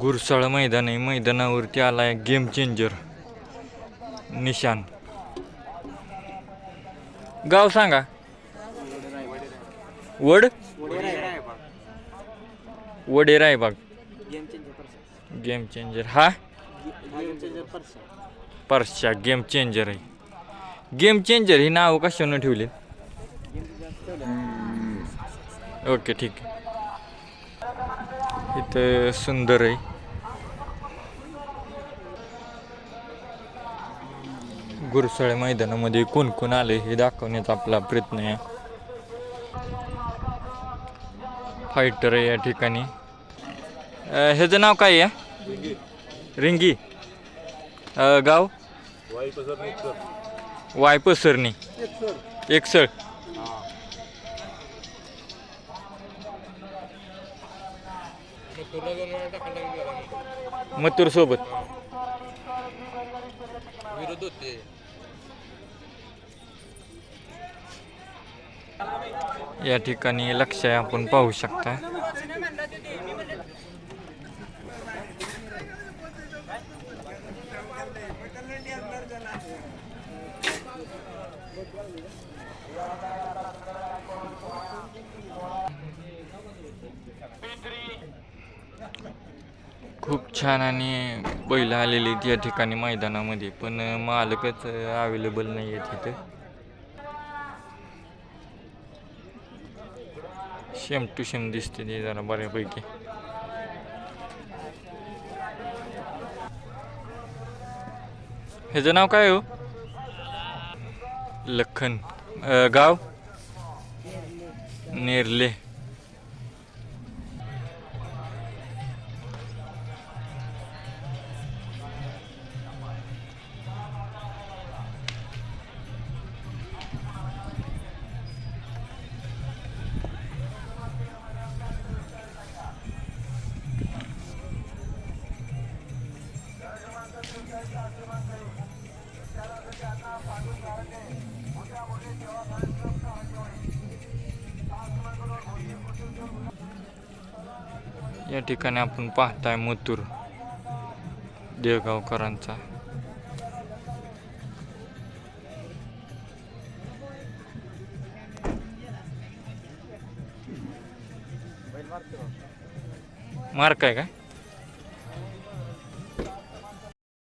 गुरसाळ मैदान आहे. मैदानावरती आलाय गेम चेंजर निशान. गाव सांगा. वड? वडे रायबाग. गेम चेंजर हा? परशा गेम चेंजर आहे. गेम चेंजर ही नाव कशानं ठेवली ओके ठीक आहे. इथं सुंदर आहे. गुरसाळे मैदानामध्ये कोण कोण आले हे दाखवण्याचा आपला प्रयत्न आहे. फायटर आहे या ठिकाणी. ह्याचं नाव काय आहे? रिंगी. गाव? वायपसरणी एकसळ मथुर सोबत. विरोध होते. या ठिकाणी लक्ष आपण पाहू शकता. खूप छान आणि बैल आलेली आहेत या ठिकाणी मैदानामध्ये पण मालकच अवेलेबल नाही आहे तिथे शेम टू शेम दिसते ते जरा बऱ्यापैकी. ह्याचं नाव काय हो? लखन. अं, गाव? नेरले. या ठिकाणी आपण पाहताय मथुर देवगावकरांचा मार्क आहे काय